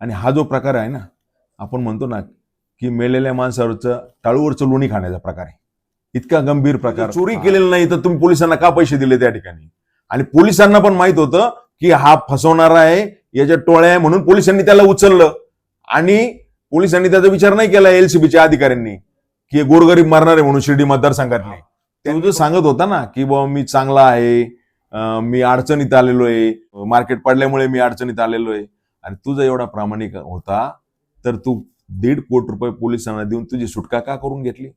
आणि हा जो प्रकार आहे ना आपण म्हणतो ना की मेलेल्या माणसावरचं टाळूवरचं लोणी खाण्याचा प्रकार आहे. इतका गंभीर प्रकार. चोरी केलेलं नाही तर तुम्ही पोलिसांना का पैसे दिले त्या ठिकाणी? आणि पोलिसांना पण माहीत होतं की हा फसवणारा आहे याच्या टोळ्या आहे म्हणून पोलिसांनी त्याला उचललं. आणि पोलिसांनी त्याचा विचार नाही केला एलसीबीच्या अधिकाऱ्यांनी की हे गोरगरीब मारणार आहे म्हणून शिर्डी मतदारसंघातले. तो जो सांगत होता ना की बाबा मी चांगला आहे मी अडचणीत आलेलो आहे मार्केट पडल्यामुळे मी अडचणीत आलेलो आहे. आणि तुझा एवढा प्रामाणिक होता तर तू दीड कोटी रुपये पोलिसांना देऊन तुझी सुटका का करून घेतली?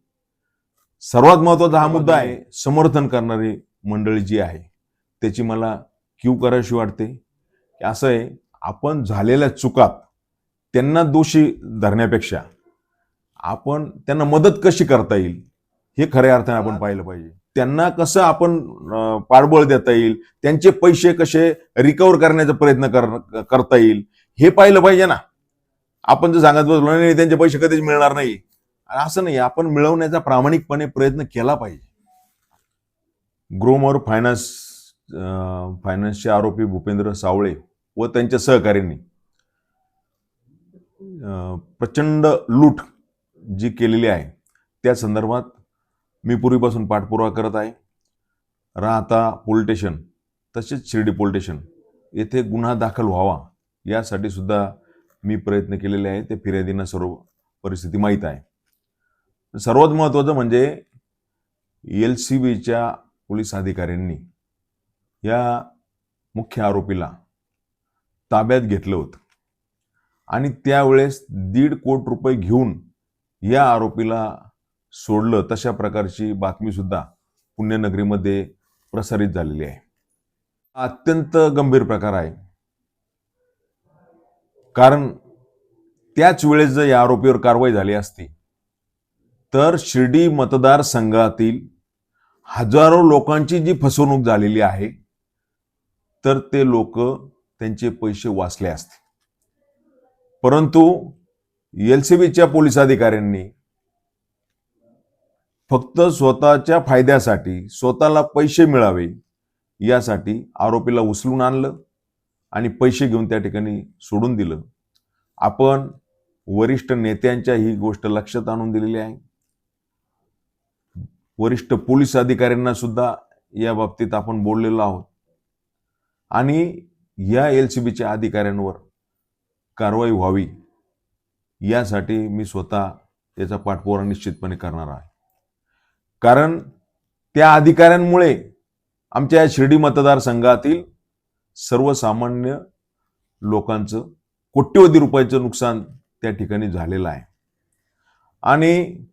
सर्वात महत्त्वाचा हा मुद्दा आहे समर्थन करणारी मंडळी जी आहे त्याची मला क्यू करावीशी वाटते. की असं आहे आपण झालेल्या चुकात त्यांना दोषी धरण्यापेक्षा आपण त्यांना मदत कशी करता येईल हे खऱ्या अर्थाने आपण पाहिलं पाहिजे. त्यांना कसं आपण पाठबळ देता येईल? त्यांचे पैसे कसे रिकवर करण्याचा प्रयत्न कर- करता येईल? हे पाहिलं पाहिजे ना. आपण जर सांगत बसलो नाही त्यांचे पैसे कधीच मिळणार नाही. असं नाही आपण मिळवण्याचा प्रामाणिकपणे प्रयत्न केला पाहिजे. ग्रोमर फायनान्स फायनान्सचे आरोपी भूपेंद्र सावळे व त्यांच्या सहकार्यांनी प्रचंड लूट जी केलेली आहे त्या संदर्भात मी पूर्वीपासून पाठपुरावा करत आहे. राहता पोलटेशन तसेच शिर्डी पोलटेशन येथे गुन्हा दाखल व्हावा यासाठी सुद्धा मी प्रयत्न केलेले आहे ते फिर्यादींना सर्व परिस्थिती माहीत आहे. सर्वात महत्त्वाचं म्हणजे एल सी बीच्या पोलीस अधिकाऱ्यांनी या मुख्य आरोपीला ताब्यात घेतलं होतं. आणि त्यावेळेस दीड कोटी रुपये घेऊन या आरोपीला सोडलं तशा प्रकारची बातमी सुद्धा पुण्यनगरीमध्ये प्रसारित झालेली आहे. अत्यंत गंभीर प्रकार आहे. कारण त्याच वेळेस जर या आरोपीवर कारवाई झाली असती तर शिर्डी मतदारसंघातील हजारो लोकांची जी फसवणूक झालेली आहे तर ते लोक त्यांचे पैसे वाचले असते. परंतु एल सी बीच्या पोलीस अधिकाऱ्यांनी फक्त स्वतःच्या फायद्यासाठी स्वतःला पैसे मिळावे यासाठी आरोपीला उचलून आणलं आणि पैसे घेऊन त्या ठिकाणी सोडून दिलं. आपण वरिष्ठ नेत्यांच्या ही गोष्ट लक्षात आणून दिलेली आहे. वरिष्ठ पोलीस अधिकाऱ्यांना सुद्धा या बाबतीत आपण बोललेलो आहोत. आणि या एल सी बीच्या अधिकाऱ्यांवर कारवाई व्हावी यासाठी मी स्वतः त्याचा पाठपुरा निश्चितपणे करणार आहे. कारण त्या अधिकाऱ्यांमुळे आमच्या या शिर्डी मतदारसंघातील सर्वसामान्य लोकांचं कोट्यवधी रुपयाचं नुकसान त्या ठिकाणी झालेलं आहे. आणि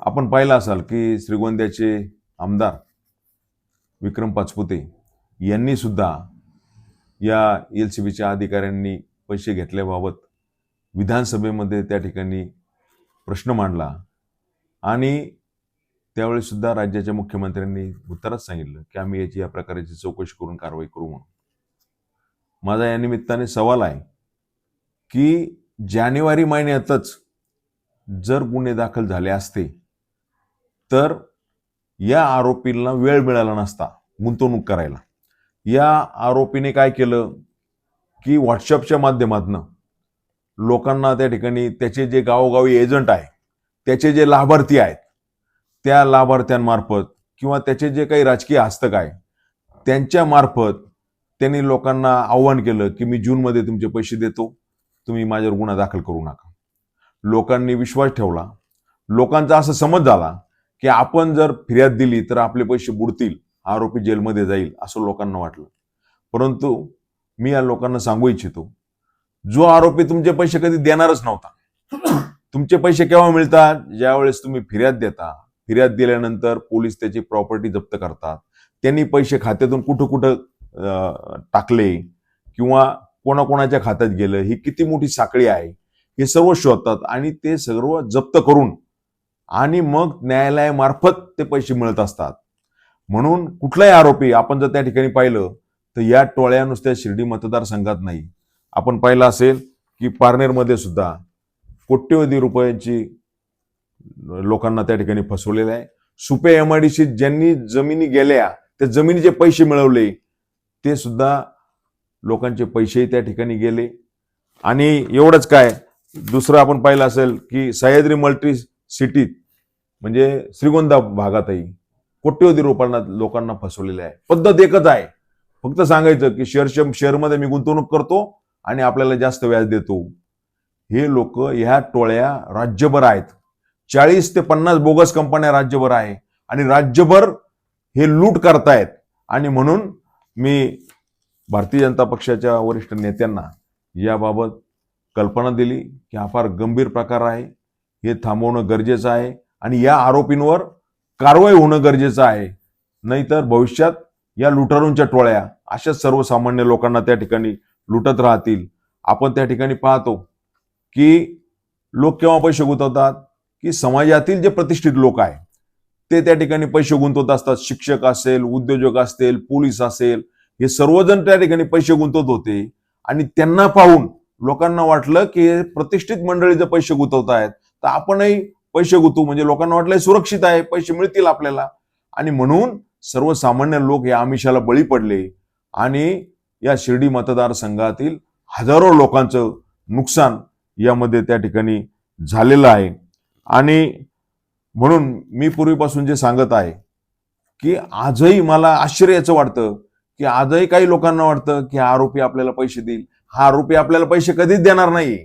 आपण पाहिलं असाल की श्रीगोंद्याचे आमदार विक्रम पाचपुते यांनी सुद्धा या एल सी बीच्या अधिकाऱ्यांनी पैसे घेतल्याबाबत विधानसभेमध्ये त्या ठिकाणी प्रश्न मांडला. आणि त्यावेळी सुद्धा राज्याच्या मुख्यमंत्र्यांनी उत्तरात सांगितलं की आम्ही याची या प्रकाराची चौकशी करून कारवाई करू म्हणून. माझा या निमित्ताने सवाल आहे की जानेवारी महिन्यातच जर गुन्हे दाखल झाले असते तर या आरोपींना वेळ मिळाला नसता गुंतवणूक करायला. या आरोपीने काय केलं की व्हॉट्सअपच्या माध्यमातून लोकांना त्या ठिकाणी त्याचे जे गावोगावी एजंट आहे त्याचे जे लाभार्थी आहेत त्या लाभार्थ्यांमार्फत किंवा त्याचे जे काही राजकीय हस्तक आहे त्यांच्या मार्फत त्यांनी लोकांना आव्हान केलं की मी जूनमध्ये तुमचे पैसे देतो तुम्ही माझ्यावर गुन्हा दाखल करू नका. लोकांनी विश्वास ठेवला. लोकांचा असं समज झाला की आपण जर फिर्याद दिली तर आपले पैसे बुडतील आरोपी जेलमध्ये जाईल असं लोकांना वाटलं. परंतु मी या लोकांना सांगू इच्छितो जो आरोपी तुमचे पैसे कधी देणारच नव्हता. तुमचे पैसे केव्हा मिळतात? ज्यावेळेस तुम्ही फिर्याद देता फिर्याद दिल्यानंतर पोलीस त्याची प्रॉपर्टी जप्त करतात. त्यांनी पैसे खात्यातून कुठं कुठं टाकले किंवा कोणाकोणाच्या खात्यात गेलं ही किती मोठी साखळी आहे हे सर्व शोधतात आणि ते सर्व जप्त करून आणि मग न्यायालयामार्फत ते पैसे मिळत असतात. म्हणून कुठलाही आरोपी आपण जर त्या ठिकाणी पाहिलं तर या टोळ्या नुसत्या शिर्डी मतदारसंघात नाही. आपण पाहिलं असेल की पारनेरमध्ये सुद्धा कोट्यवधी रुपयांची लोकांना त्या ठिकाणी फसवलेलं आहे. सुपे एम आय डी ज्यांनी जमिनी गेल्या त्या जमिनीचे पैसे मिळवले ते सुद्धा लोकांचे पैसेही त्या ठिकाणी गेले. आणि एवढंच काय दुसरं आपण पाहिलं असेल की सह्याद्री मल्टी सिटीत म्हणजे श्रीगोंदा भागातही कोट्यवधी लोकांना लोकांना फसवलेले आहे. पद्धत एकच आहे. फक्त सांगायचं की शेअर शेअरमध्ये मी गुंतवणूक करतो आणि आपल्याला जास्त व्याज देतो. हे लोक ह्या टोळ्या राज्यभर आहेत. चाळीस ते पन्नास बोगस कंपन्या राज्यभर आहे. आणि राज्यभर हे लूट करतायत. आणि म्हणून मी भारतीय जनता पक्षाच्या वरिष्ठ नेत्यांना याबाबत कल्पना दिली की हा फार गंभीर प्रकार आहे. हे थांबवणं गरजेचं आहे. आणि या आरोपींवर कारवाई होणं गरजेचं आहे. नाहीतर भविष्यात या लुटारूंच्या टोळ्या अशा सर्वसामान्य लोकांना त्या ठिकाणी लुटत राहतील. आपण त्या ठिकाणी पाहतो की लोक केव्हा पैसे गुंतवतात? की समाजातील जे प्रतिष्ठित लोक आहे ते त्या ठिकाणी पैसे गुंतवत असतात. शिक्षक असेल उद्योजक असतील पोलीस असेल हे सर्वजण त्या ठिकाणी पैसे गुंतवत होते. आणि त्यांना पाहून लोकांना वाटलं की हे प्रतिष्ठित मंडळी जर पैसे गुंतवत आहेत तर आपणही पैसे गुंतवू. म्हणजे लोकांना वाटलं हे सुरक्षित आहे पैसे मिळतील आपल्याला. आणि म्हणून सर्वसामान्य लोक या आमिषाला बळी पडले. आणि या शिर्डी मतदारसंघातील हजारो लोकांचं नुकसान यामध्ये त्या ठिकाणी झालेलं आहे. आणि म्हणून मी पूर्वीपासून जे सांगत आहे की आजही मला आश्चर्याचं वाटतं की आजही काही लोकांना वाटतं की हा आरोपी आपल्याला पैसे देईल. हा आरोपी आपल्याला पैसे कधीच देणार नाही.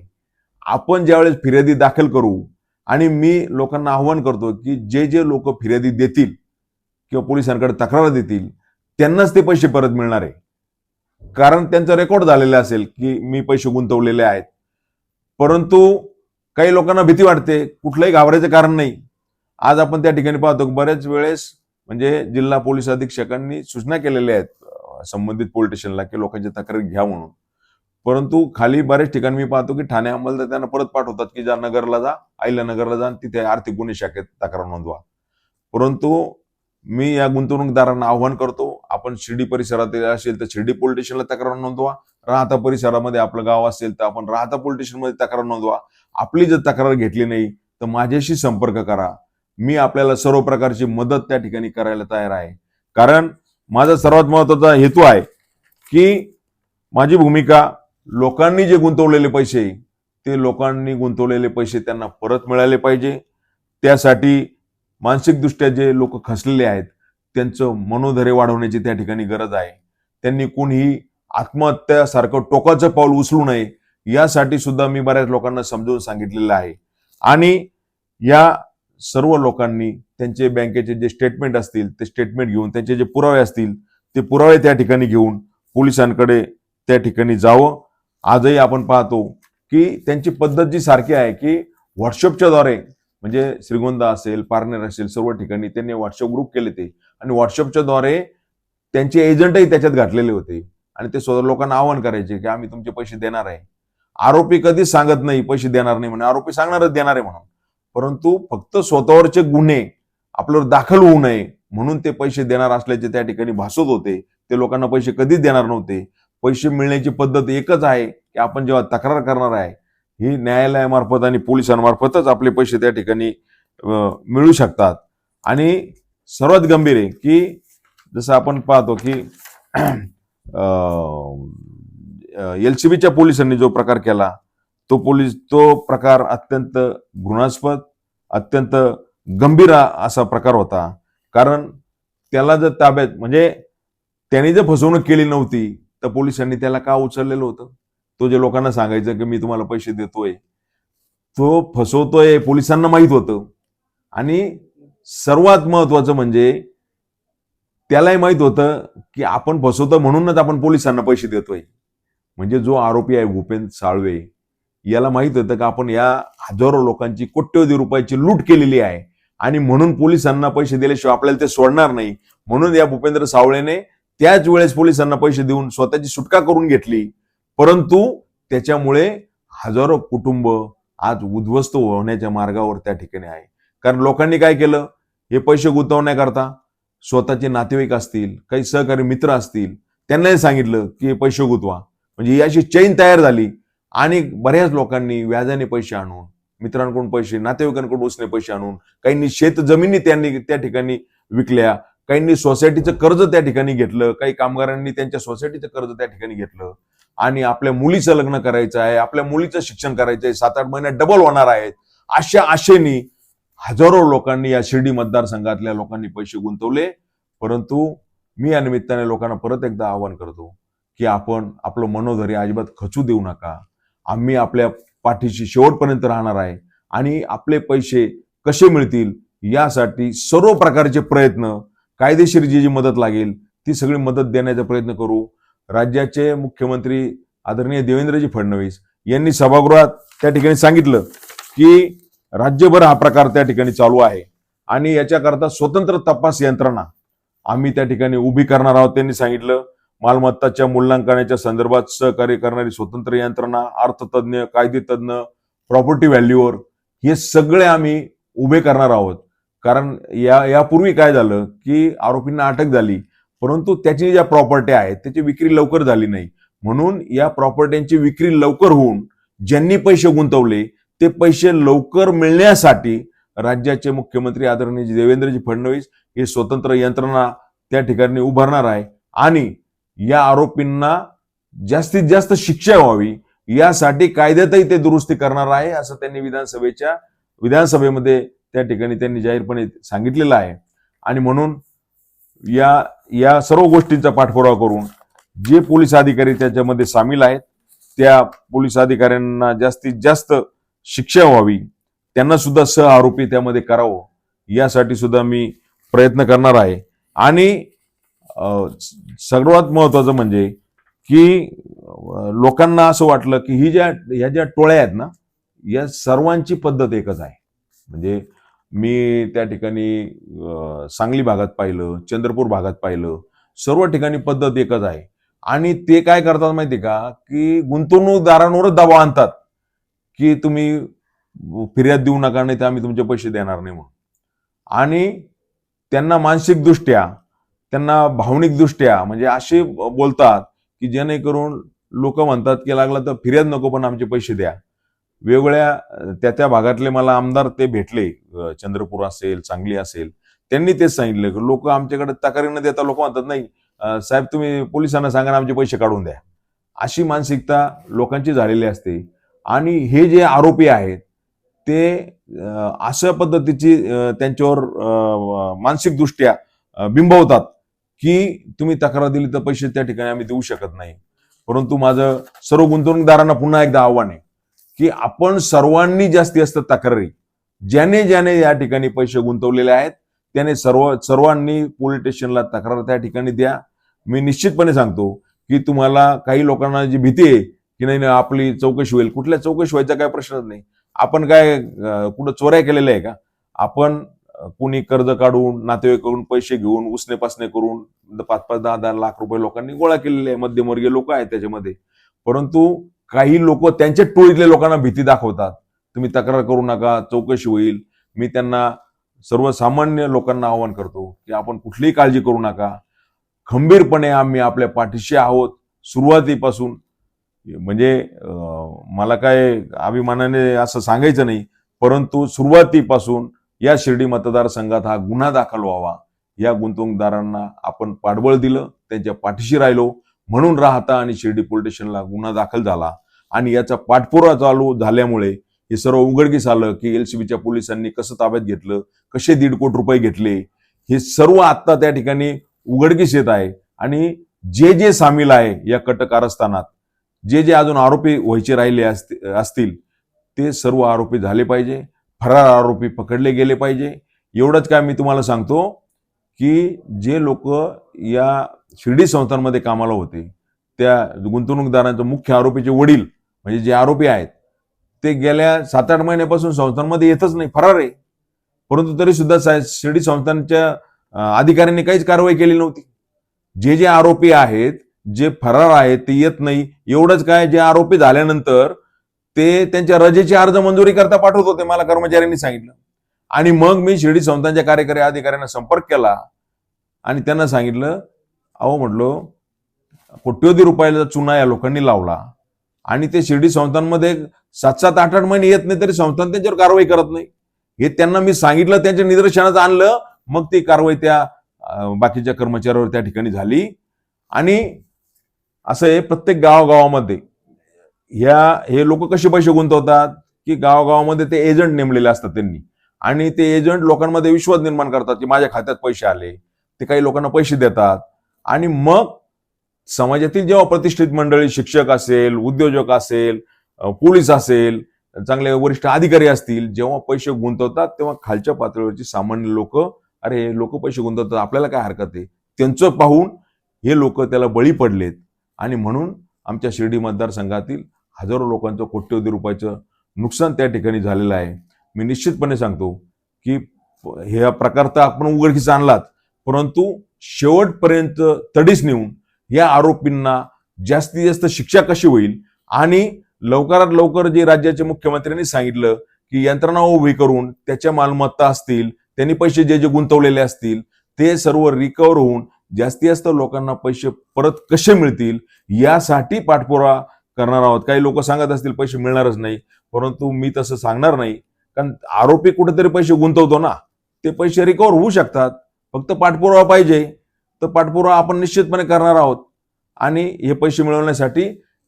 आपण ज्यावेळेस फिर्यादी दाखल करू आणि मी लोकांना आव्हान करतो की जे जे लोक फिर्यादी देतील किंवा पोलिसांकडे तक्रार देतील त्यांनाच ते पैसे परत मिळणार आहे. कारण त्यांचा रेकॉर्ड झालेला असेल की मी पैसे गुंतवलेले आहेत. परंतु काही लोकांना भीती वाटते कुठलंही घाबरायचं कारण नाही. आज आपण त्या ठिकाणी पाहतो बऱ्याच वेळेस म्हणजे जिल्हा पोलीस अधीक्षकांनी सूचना केलेल्या आहेत संबंधित पोलीस स्टेशनला की लोकांची तक्रार घ्या म्हणून. परंतु खाली बरेच ठिकाणी मी पाहतो की ठाणे अंमलदार त्यांना परत पाठवतात की ज्या नगरला जा आईला नगरला जा तिथे आर्थिक गुन्हे शाखेत तक्रार नोंदवा. परंतु मी या गुंतवणूकदारांना आव्हान करतो आपण शिर्डी परिसरात असेल तर शिर्डी पोलीस स्टेशनला तक्रार नोंदवा. राहता परिसरामध्ये आपलं गाव असेल तर आपण राहता पोलीस स्टेशनमध्ये तक्रार नोंदवा. आपली जर तक्रार घेतली नाही तर माझ्याशी संपर्क करा. मी आपल्याला सर्व प्रकारची मदत त्या ठिकाणी करायला तयार आहे. कारण माझा सर्वात महत्त्वाचा हेतू आहे की माझी भूमिका लोकांनी जे गुंतवलेले पैसे ते लोकांनी गुंतवलेले पैसे त्यांना परत मिळाले पाहिजे. त्यासाठी मानसिकदृष्ट्या जे लोक खसलेले आहेत त्यांचं मनोधैर्य वाढवण्याची त्या ठिकाणी गरज आहे. त्यांनी कोणीही आत्महत्यासारखं टोकाचं पाऊल उचलू नये यासाठी सुद्धा मी बऱ्याच लोकांना समजून सांगितलेलं आहे. आणि या सर्व लोकांनी त्यांचे बँकेचे जे स्टेटमेंट असतील ते स्टेटमेंट घेऊन त्यांचे जे पुरावे असतील ते पुरावे त्या ठिकाणी घेऊन पोलिसांकडे त्या ठिकाणी जावं. आजही आपण पाहतो की त्यांची पद्धत जी सारखी आहे की व्हॉट्सअपच्या द्वारे म्हणजे श्रीगोंदा असेल पार्नेर असेल सर्व ठिकाणी त्यांनी व्हॉट्सअप ग्रुप केले ते. आणि व्हॉट्सअपच्या द्वारे त्यांचे एजंटही त्याच्यात घातलेले होते. आणि ते स्वतः लोकांना आवाहन करायचे की आम्ही तुमचे पैसे देणार आहे. आरोपी कधीच सांगत नाही पैसे देणार नाही म्हणून. आरोपी सांगणारच देणार आहे म्हणून. परंतु फक्त स्वतःवरचे गुन्हे आपल्यावर दाखल होऊ नये म्हणून ते पैसे देणार असल्याचे त्या ठिकाणी भासत होते. ते लोकांना पैसे कधीच देणार नव्हते. पैसे मिळण्याची पद्धत एकच आहे की आपण जेव्हा तक्रार करणार आहे ही न्यायालयामार्फत आणि पोलिसांमार्फतच आपले पैसे त्या ठिकाणी मिळू शकतात. आणि सर्वात गंभीर आहे की जसं आपण पाहतो की एल सी बीच्या पोलिसांनी जो प्रकार केला तो पोलीस तो प्रकार अत्यंत घृणास्पद अत्यंत गंभीर असा प्रकार होता. कारण त्याला जर ताब्यात म्हणजे त्यांनी जर फसवणूक केली नव्हती तर पोलिसांनी त्याला का उचललेलं होतं? तो जे लोकांना सांगायचं की मी तुम्हाला पैसे देतोय. तो फसवतोय पोलिसांना माहीत होतं. आणि सर्वात महत्वाचं म्हणजे त्यालाही माहीत होतं की आपण फसवतो म्हणूनच आपण पोलिसांना पैसे देतोय. म्हणजे जो आरोपी आहे भूपेंद्र साळवे याला माहीत होतं की आपण या हजारो लोकांची कोट्यवधी रुपयाची लूट केलेली आहे आणि म्हणून पोलिसांना पैसे दिल्याशिवाय आपल्याला ते सोडणार नाही. म्हणून या भूपेंद्र सावळेने त्याच वेळेस पोलिसांना पैसे देऊन स्वतःची सुटका करून घेतली. परंतु त्याच्यामुळे हजारो कुटुंब आज उद्ध्वस्त होण्याच्या मार्गावर त्या ठिकाणी आहे. कारण लोकांनी काय केलं? हे पैसे गुंतवण्याकरता स्वतःचे नातेवाईक असतील काही सहकारी मित्र असतील त्यांनाही सांगितलं की हे पैसे गुंतवा. म्हणजे ही अशी चैन तयार झाली. आणि बऱ्याच लोकांनी व्याजाने पैसे आणून मित्रांकडून पैसे नातेवाईकांकडून उसने पैसे आणून काहींनी शेत जमिनी त्यांनी त्या ठिकाणी विकल्या काहींनी सोसायटीचं कर्ज त्या ठिकाणी घेतलं काही कामगारांनी त्यांच्या सोसायटीचं कर्ज त्या ठिकाणी घेतलं. आणि आपल्या मुलीचं लग्न करायचं आहे आपल्या मुलीचं शिक्षण करायचं आहे सात आठ महिन्यात डबल होणार आहेत. अशा आशेनी हजारो लोकांनी या शिर्डी मतदारसंघातल्या लोकांनी पैसे गुंतवले. परंतु मी या निमित्ताने लोकांना परत एकदा आवाहन करतो की आपण आपलं मनोधैर्य अजिबात खचू देऊ नका. आम्ही आपल्या पाठीशी शेवटपर्यंत राहणार आहे आणि आपले पैसे कसे मिळतील यासाठी सर्व प्रकारचे प्रयत्न कायदेशीर जी जी मदत लागेल ती सगळी मदत देण्याचा प्रयत्न करू. राज्याचे मुख्यमंत्री आदरणीय देवेंद्रजी फडणवीस यांनी सभागृहात त्या ठिकाणी सांगितलं की राज्यभर हा प्रकार त्या ठिकाणी चालू आहे आणि याच्याकरता स्वतंत्र तपास यंत्रणा आम्ही त्या ठिकाणी उभी करणार आहोत त्यांनी सांगितलं. मालमत्ताच्या मूल्यांकनाच्या संदर्भात सहकार्य करणारी स्वतंत्र यंत्रणा अर्थतज्ञ कायदेतज्ञ प्रॉपर्टी व्हॅल्युअर हे सगळे आम्ही उभे करणार आहोत. कारण या यापूर्वी काय झालं की आरोपींना अटक झाली परंतु त्याची ज्या प्रॉपर्टी आहेत त्याची विक्री लवकर झाली नाही. म्हणून या प्रॉपर्ट्यांची विक्री लवकर होऊन ज्यांनी पैसे गुंतवले ते पैसे लवकर मिळण्यासाठी राज्याचे मुख्यमंत्री आदरणीय देवेंद्रजी फडणवीस हे स्वतंत्र यंत्रणा त्या ठिकाणी उभारणार आहे. आणि या आरोपींना जास्तीत जास्त शिक्षा व्हावी यासाठी कायद्यातही ते दुरुस्ती करणार आहे असं त्यांनी विधानसभेच्या विधानसभेमध्ये त्या ठिकाणी त्यांनी जाहीरपणे सांगितलेलं आहे. आणि म्हणून या या सर्व गोष्टींचा पाठपुरावा करून जे पोलीस अधिकारी त्याच्यामध्ये सामील आहेत त्या पोलीस अधिकाऱ्यांना जास्तीत जास्त शिक्षा व्हावी त्यांना सुद्धा सह आरोपी त्यामध्ये करावं यासाठी सुद्धा मी प्रयत्न करणार आहे. आणि सर्वात महत्त्वाचं म्हणजे की लोकांना असं वाटलं की ही ज्या ह्या ज्या टोळ्या आहेत ना या सर्वांची पद्धत एकच आहे. म्हणजे मी त्या ठिकाणी सांगली भागात पाहिलं चंद्रपूर भागात पाहिलं सर्व ठिकाणी पद्धत एकच आहे. आणि ते काय करतात माहिती का? की गुंतवणूकदारांवरच दबाव आणतात की तुम्ही फिर्याद देऊ नका नाही तर आम्ही तुमचे पैसे देणार नाही म्हणून. आणि त्यांना मानसिकदृष्ट्या त्यांना भावनिकदृष्ट्या म्हणजे असे बोलतात की जेणेकरून लोक म्हणतात की लागलं तर फिर्याद नको पण आमचे पैसे द्या. वेगवेगळ्या त्या त्या भागातले मला आमदार ते भेटले. चंद्रपूर असेल सांगली असेल. त्यांनी तेच सांगितलं की लोक आमच्याकडे तक्रारी न देता लोक म्हणतात नाही. साहेब तुम्ही पोलिसांना सांगा आमचे पैसे काढून द्या. अशी मानसिकता लोकांची झालेली असते. आणि हे जे आरोपी आहेत ते अशा पद्धतीची त्यांच्यावर मानसिकदृष्ट्या बिंबवतात. की तुम्ही तक्रार दिली तर पैसे त्या ठिकाणी आम्ही देऊ शकत नाही. परंतु माझं सर्व गुंतवणूकदारांना पुन्हा एकदा आव्हान आहे की आपण सर्वांनी जास्ती जास्त तक्रारी ज्याने ज्याने या ठिकाणी पैसे गुंतवलेले आहेत त्याने सर्व सर्वांनी पोलीस स्टेशनला तक्रार त्या ठिकाणी द्या. मी निश्चितपणे सांगतो की तुम्हाला काही लोकांना जी भीती आहे की नाही नाही आपली चौकशी होईल कुठल्या चौकशी व्हायचा काय प्रश्नच नाही. आपण काय कुठं चोऱ्या केलेल्या आहे का? आपण कुणी कर्ज काढून नातेवाईकडून पैसे घेऊन उसने पासने करून पाच पाच दहा दहा लाख रुपये लोकांनी गोळा केलेले आहे. मध्यमवर्गीय लोक आहेत त्याच्यामध्ये. परंतु काही लोक त्यांच्या टोळीतल्या लोकांना भीती दाखवतात. तुम्ही तक्रार करू नका चौकशी होईल. मी त्यांना सर्वसामान्य लोकांना आवाहन करतो की आपण कुठलीही काळजी करू नका. खंबीरपणे आम्ही आपल्या पाठीशी आहोत. सुरुवातीपासून म्हणजे मला काय अभिमानाने असं सांगायचं नाही परंतु सुरुवातीपासून या शिर्डी मतदारसंघात हा गुन्हा दाखल व्हावा. या गुंतवणूकदारांना आपण पाठबळ दिलं त्यांच्या पाठीशी राहिलो म्हणून राहता आणि शिर्डी पोलीस स्टेशनला गुन्हा दाखल झाला. आणि याचा पाठपुरावा चालू झाल्यामुळे हे सर्व उघडकीस आलं की एलसीबीच्या पोलिसांनी कसं ताब्यात घेतलं कसे दीड कोटी रुपये घेतले हे सर्व आत्ता त्या ठिकाणी उघडकीस येत आहे. आणि जे जे सामील आहे या कट कारस्थानात जे जे अजून आरोपी व्हायचे राहिले असतील ते सर्व आरोपी झाले पाहिजे. फरार आरोपी पकडले गेले पाहिजे. एवढंच काय मी तुम्हाला सांगतो की जे लोक या शिर्डी संस्थांमध्ये कामाला होते त्या गुंतवणूकदारांचे मुख्य आरोपीचे वडील म्हणजे जे आरोपी आहेत ते गेल्या सात आठ महिन्यापासून संस्थांमध्ये येतच नाही फरार आहे. परंतु तरी सुद्धा सा- शिर्डी संस्थांच्या अधिकाऱ्यांनी काहीच कारवाई केली नव्हती. जे जे आरोपी आहेत जे फरार आहेत ते येत नाही. एवढंच काय जे आरोपी झाल्यानंतर ते त्यांच्या रजेची अर्ज मंजुरी करता पाठवत होते मला कर्मचाऱ्यांनी सांगितलं. आणि मग मी शिर्डी संस्थांच्या कार्यकारी अधिकाऱ्यांना संपर्क केला आणि त्यांना सांगितलं अहो म्हटलो कोट्यवधी रुपयाचा चुना या लोकांनी लावला आणि ते शिर्डी संस्थांमध्ये सात सात आठ आठ महिने येत नाही तरी संस्थान त्यांच्यावर कारवाई करत नाही. हे त्यांना मी सांगितलं त्यांच्या निदर्शनात आणलं मग ती कारवाई त्या बाकीच्या कर्मचाऱ्यावर त्या ठिकाणी झाली. आणि असं आहे प्रत्येक गावागावामध्ये ह्या हे लोक कसे पैसे गुंतवतात? की गावागावामध्ये ते एजंट नेमलेले असतात त्यांनी. आणि ते एजंट लोकांमध्ये विश्वास निर्माण करतात की माझ्या खात्यात पैसे आले. ते काही लोकांना पैसे देतात. आणि मग समाजातील जेव्हा प्रतिष्ठित मंडळी शिक्षक असेल उद्योजक असेल पोलीस असेल चांगले वरिष्ठ अधिकारी असतील जेव्हा पैसे गुंतवतात तेव्हा खालच्या पातळीवरची सामान्य लोक अरे हे लोक पैसे गुंतवतात आपल्याला काय हरकत आहे? त्यांचं पाहून हे लोक त्याला बळी पडलेत. आणि म्हणून आमच्या शिर्डी मतदारसंघातील हजारो लोकांचं कोट्यवधी रुपयाचं नुकसान त्या ठिकाणी झालेलं आहे. मी निश्चितपणे सांगतो की ह्या प्रकार तर आपण उघडकीस आणलात परंतु शेवटपर्यंत तडीस नेऊन या आरोपींना जास्तीत जास्त शिक्षा कशी होईल आणि लवकरात लवकर जे राज्याचे मुख्यमंत्र्यांनी सांगितलं की यंत्रणा उभी करून त्याच्या मालमत्ता असतील त्यांनी पैसे जे जे गुंतवलेले असतील ते सर्व रिकवर होऊन जास्तीत जास्त लोकांना पैसे परत कसे मिळतील यासाठी पाठपुरा करणार आहोत. काही लोक सांगत असतील पैसे मिळणारच नाही. परंतु मी तसं सांगणार नाही. कारण आरोपी कुठेतरी पैसे गुंतवतो ना. ते पैसे रिकवर होऊ शकतात. फक्त पाठपुरावा पाहिजे. तर पाठपुरावा आपण निश्चितपणे करणार आहोत. आणि हे पैसे मिळवण्यासाठी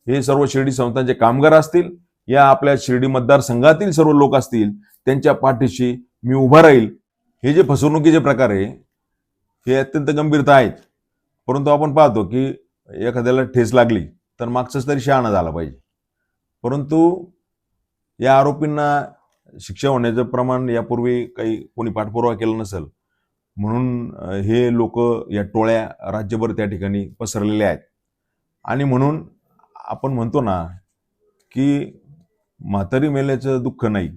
हे सर्व शिर्डी संस्थांचे कामगार असतील या आपल्या शिर्डी मतदारसंघातील सर्व लोक असतील त्यांच्या पाठीशी मी उभा राहील. हे जे फसवणुकीचे प्रकार आहे हे अत्यंत गंभीरता आहेत. परंतु आपण पाहतो की एखाद्याला ठेस लागली. तर मागचंच तरी शहाणा झाला पाहिजे. परंतु या आरोपींना शिक्षा होण्याचं प्रमाण यापूर्वी काही कोणी पाठपुरावा केला नसेल म्हणून हे लोक या टोळ्या राज्यभर त्या ठिकाणी पसरलेल्या आहेत. आणि म्हणून आपण म्हणतो ना की म्हातारी मेल्याचं दुःख नाही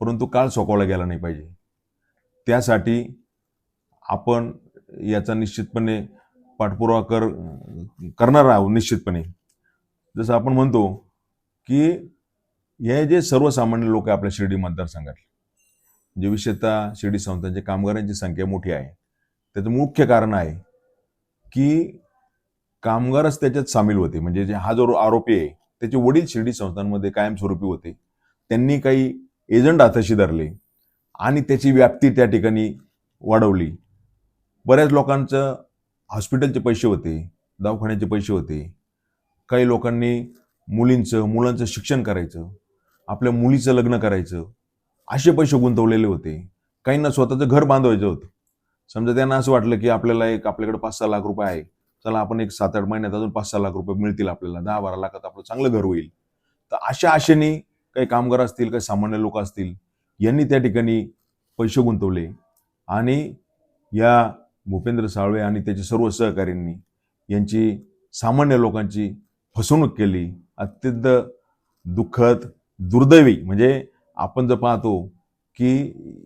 परंतु काळ सोकवला गेला नाही पाहिजे. त्यासाठी आपण याचा निश्चितपणे पाठपुरावा कर करणार आहोत निश्चितपणे. जसं आपण म्हणतो की हे जे सर्वसामान्य लोक आहे आपल्या शिर्डी मतदारसंघातले जे विशेषतः शिर्डी संस्थांच्या कामगारांची संख्या मोठी आहे. त्याचं मुख्य कारण आहे की कामगारच त्याच्यात सामील होते. म्हणजे जे हा जो आरोपी आहे त्याचे वडील शिर्डी संस्थांमध्ये कायमस्वरूपी होते. त्यांनी काही एजंट हाताशी धरले आणि त्याची व्याप्ती त्या ठिकाणी वाढवली. बऱ्याच लोकांचं हॉस्पिटलचे पैसे होते दवाखान्याचे पैसे होते. काही लोकांनी मुलींचं मुलांचं शिक्षण करायचं आपल्या मुलीचं लग्न करायचं असे पैसे गुंतवलेले होते. काहींना स्वतःचं घर बांधवायचं होतं. समजा त्यांना असं वाटलं की आपल्याला एक आपल्याकडे पाच सहा लाख रुपये आहे. चला आपण एक सात आठ महिन्यात अजून पाच सहा लाख रुपये मिळतील आपल्याला. दहा बारा लाखात आपलं चांगलं घर होईल. तर अशा आशेने काही कामगार असतील काही सामान्य लोक असतील यांनी त्या ठिकाणी पैसे गुंतवले. आणि या भूपेंद्र साळवे आणि त्याचे सर्व सहकाऱ्यांनी यांची सामान्य लोकांची फसवणूक केली. अत्यंत दुःखद दुर्दैवी. म्हणजे आपण जर पाहतो की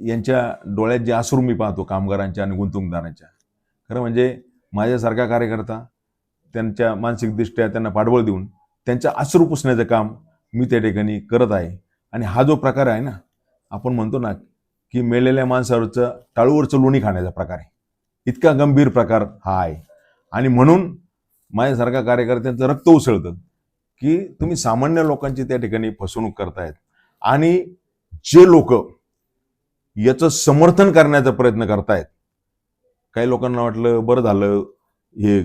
यांच्या डोळ्यात जे आसरू मी पाहतो कामगारांच्या आणि गुंतवणूकदारांच्या. खरं म्हणजे माझ्यासारखा कार्यकर्ता त्यांच्या मानसिकदृष्ट्या त्यांना पाठबळ देऊन त्यांच्या आसरू पुसण्याचं काम मी त्या ठिकाणी करत आहे. आणि हा जो प्रकार आहे ना आपण म्हणतो ना की मेलेल्या माणसावरचं टाळूवरचं लोणी खाण्याचा प्रकार आहे. इतका गंभीर प्रकार हा आहे. आणि म्हणून माझ्यासारख्या कार्यकर्त्यांचं रक्त उसळतं की तुम्ही सामान्य लोकांची त्या ठिकाणी फसवणूक करतायत. आणि जे लोक याचं समर्थन करण्याचा प्रयत्न करतायत काही लोकांना वाटलं बरं झालं हे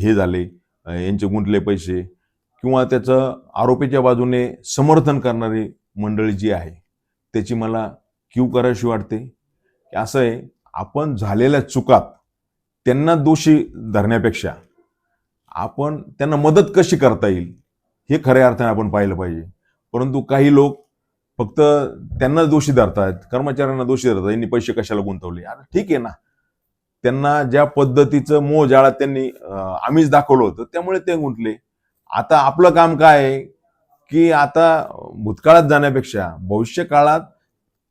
हे झाले यांचे गुंतले पैसे किंवा त्याचं आरोपीच्या बाजूने समर्थन करणारी मंडळी जी आहे त्याची मला क्यू करावीशी वाटते. असं आहे आपण झालेल्या चुकात त्यांना दोषी धरण्यापेक्षा आपण त्यांना मदत कशी करता येईल हे खऱ्या अर्थाने आपण पाहिलं पाहिजे. परंतु काही लोक फक्त त्यांना दोषी धरतायत कर्मचाऱ्यांना दोषी धरतात. यांनी पैसे कशाला गुंतवले? आता ठीक आहे ना. त्यांना ज्या पद्धतीचं मोह जाळात त्यांनी आम्हीच दाखवलं होतं त्यामुळे ते गुंतले. आता आपलं काम काय आहे की आता भूतकाळात जाण्यापेक्षा भविष्य काळात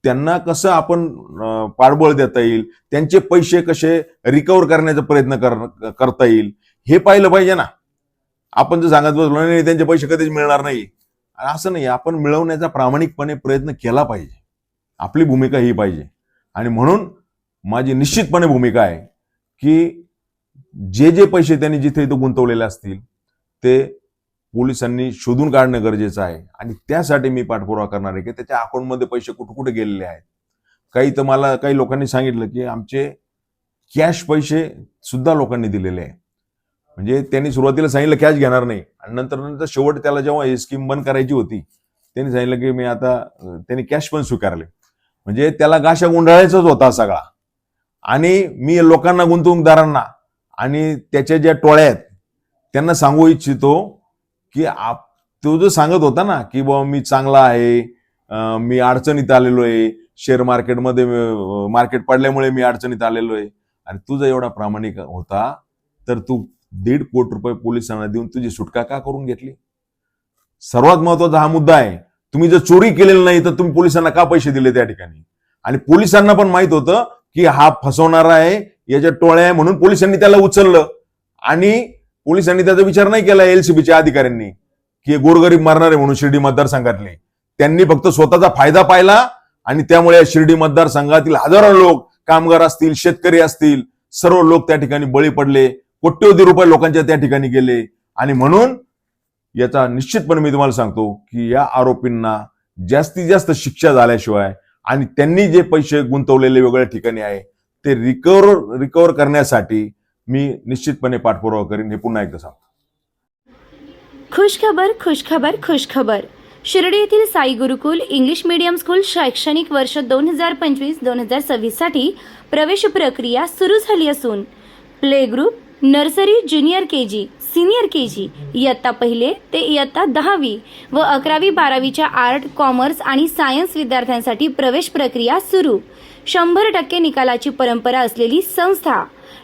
त्यांना कसं आपण पाठबळ देता येईल? त्यांचे पैसे कसे रिकवर करण्याचा प्रयत्न कर करता येईल? हे पाहिलं पाहिजे ना. आपण जर सांगत बसलो नाही त्यांचे पैसे कधीच मिळणार नाही. असं नाही. आपण मिळवण्याचा प्रामाणिकपणे प्रयत्न केला पाहिजे. आपली भूमिका ही पाहिजे. आणि म्हणून माझी निश्चितपणे भूमिका आहे की जे जे पैसे त्यांनी जिथे इथं गुंतवलेले असतील ते पोलिसांनी शोधून काढणं गरजेचं आहे. आणि त्यासाठी मी पाठपुरावा करणार आहे की त्याच्या अकाउंटमध्ये पैसे कुठे कुठे गेलेले आहेत. काही तर मला काही लोकांनी सांगितलं की आमचे कॅश पैसे सुद्धा लोकांनी दिलेले आहे म्हणजे त्यांनी सुरुवातीला सांगितलं कॅश घेणार नाही. आणि नंतर नंतर शेवट त्याला जेव्हा ही स्कीम बंद करायची होती त्यांनी सांगितलं की मी आता त्यांनी कॅश पण स्वीकारले. म्हणजे त्याला गाशा गुंडाळायचाच होता सगळा. आणि मी लोकांना गुंतवणूकदारांना आणि त्याच्या ज्या टोळ्या आहेत त्यांना सांगू इच्छितो की आप तो जो सांगत होता ना की बाबा मी चांगला आहे मी अडचणीत आलेलो आहे शेअर मार्केटमध्ये मार्केट पडल्यामुळे मी अडचणीत आलेलो आहे. आणि तुझा एवढा प्रामाणिक होता तर तू दीड कोटी रुपये पोलिसांना देऊन तुझी सुटका का करून घेतली? सर्वात महत्त्वाचा हा मुद्दा आहे तुम्ही जर चोरी केलेली नाही तर तुम्ही पोलिसांना का पैसे दिले त्या ठिकाणी? आणि पोलिसांना पण माहीत होतं की हा फसवणारा आहे याच्या टोळ्या आहे म्हणून पोलिसांनी त्याला उचललं. आणि पोलिसांनी त्याचा विचार नाही केला एलसीबीच्या अधिकाऱ्यांनी की गोरगरीब मारणार आहे म्हणून शिर्डी मतदारसंघातले. त्यांनी फक्त स्वतःचा फायदा पाहिला आणि त्यामुळे या शिर्डी मतदारसंघातील हजारो लोक कामगार असतील शेतकरी असतील सर्व लोक त्या ठिकाणी बळी पडले कोट्यवधी रुपये लोकांच्या त्या ठिकाणी गेले. आणि म्हणून याचा निश्चितपणे मी तुम्हाला सांगतो की या आरोपींना जास्तीत जास्त शिक्षा झाल्याशिवाय आणि त्यांनी जे पैसे गुंतवलेले वेगळ्या ठिकाणी आहे ते रिकवर रिकवर करण्यासाठी मी निश्चितपणे पाठपुरावा करीन हे पुन्हा एकदा सांगतो. खुशखबर खुशखबर खुशखबर. शिर्डी येथील Sai Gurukul English medium school शैक्षणिक वर्ष दोन हजार पंचवीस दोन हजार सव्वीससाठी प्रवेश प्रक्रिया सुरू झाली असून play group nursery junior K G senior K G इयत्ता पहिले ते इयत्ता दहावी व अकरावी बारावीच्या आर्ट कॉमर्स आणि सायन्स विद्यार्थ्यांसाठी प्रवेश प्रक्रिया सुरू. शंभर टक्के निकालाची परंपरा असलेली संस्था